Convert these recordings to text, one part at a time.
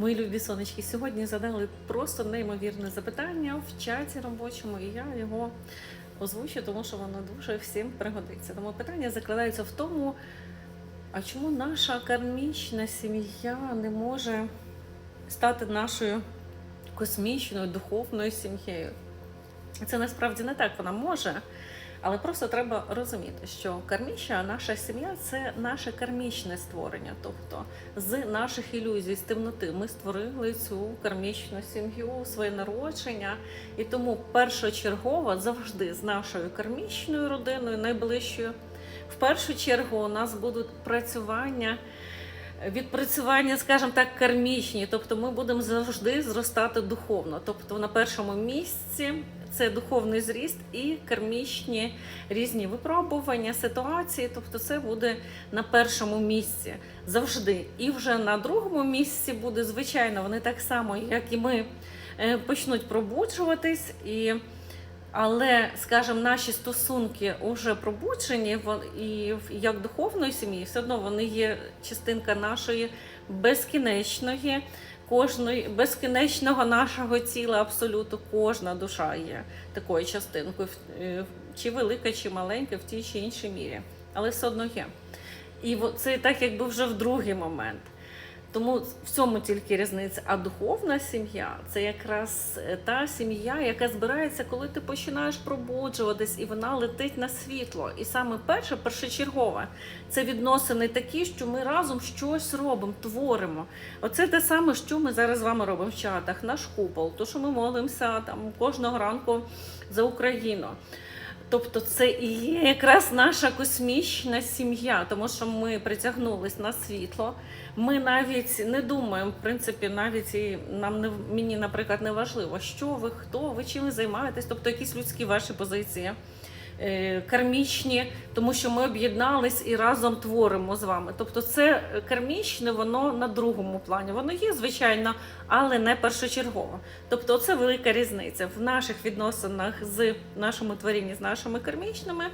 Мої любі сонечки, сьогодні задали просто неймовірне запитання в чаті робочому, і я його озвучу, тому що воно дуже всім пригодиться. Тому питання закладається в тому, а чому наша кармічна сім'я не може стати нашою космічною духовною сім'єю? Це насправді не так вона може. Але просто треба розуміти, що кармічна наша сім'я це наше кармічне створення. Тобто з наших ілюзій, з темноти ми створили цю кармічну сім'ю, своє народження, і тому першочергово завжди з нашою кармічною родиною, найближчою, в першу чергу у нас будуть працювання. Відпрацювання, скажімо так, кармічні, тобто ми будемо завжди зростати духовно. Тобто на першому місці це духовний зріст і кармічні різні випробування, ситуації. Тобто, це буде на першому місці завжди. І вже на другому місці буде звичайно, вони так само, як і ми, е, почнуть пробуджуватись і. Але, скажімо, наші стосунки вже пробуджені і як духовної сім'ї, все одно вони є частинка нашої безкінечної, кожної безкінечного нашого тіла, абсолютно кожна душа є такою частинкою, е, чи велика, чи маленька, в тій чи іншій мірі. Але все одно є. І це так, якби вже в другий момент. Тому в цьому тільки різниця. А духовна сім'я це якраз е, та сім'я, яка збирається, коли ти починаєш пробуджуватись, і вона летить на світло. І саме перше, першочергове, це відносини такі, що ми разом щось робимо, творимо. Оце те саме, що ми зараз з вами робимо в чатах, наш купол, то що ми молимося там кожного ранку за Україну. Тобто це і є якраз наша космічна сім'я, тому що ми притягнулись на світло. Ми навіть не думаємо, в принципі, навіть і нам не мені, наприклад, не важливо, що ви, хто ви, чим ви займаєтесь, тобто якісь людські ваші позиції. Е, Кармічні, тому що ми об'єднались і разом творимо з вами. Тобто, це кармічне, воно на другому плані. Воно є, звичайно, але не першочергово. Тобто, це велика різниця в наших відносинах з нашими творінні, з нашими кармічними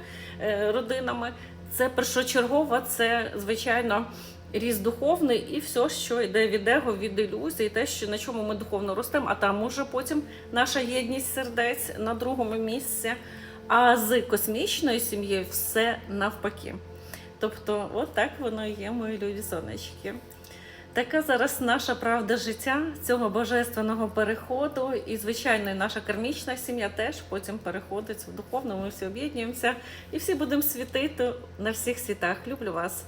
е, родинами. Це першочергово, це звичайно ріст духовний і все, що йде від его, від ілюзій, те, що на чому ми духовно ростемо, а там уже потім наша єдність сердець на другому місці. А з космічною сім'єю все навпаки. Тобто, от так воно і є, мої любі сонечки. Така зараз наша правда життя цього божественного переходу, і звичайно, і наша кармічна сім'я теж потім переходить в духовну. Ми всі об'єднуємося і всі будемо світити на всіх світах. Люблю вас.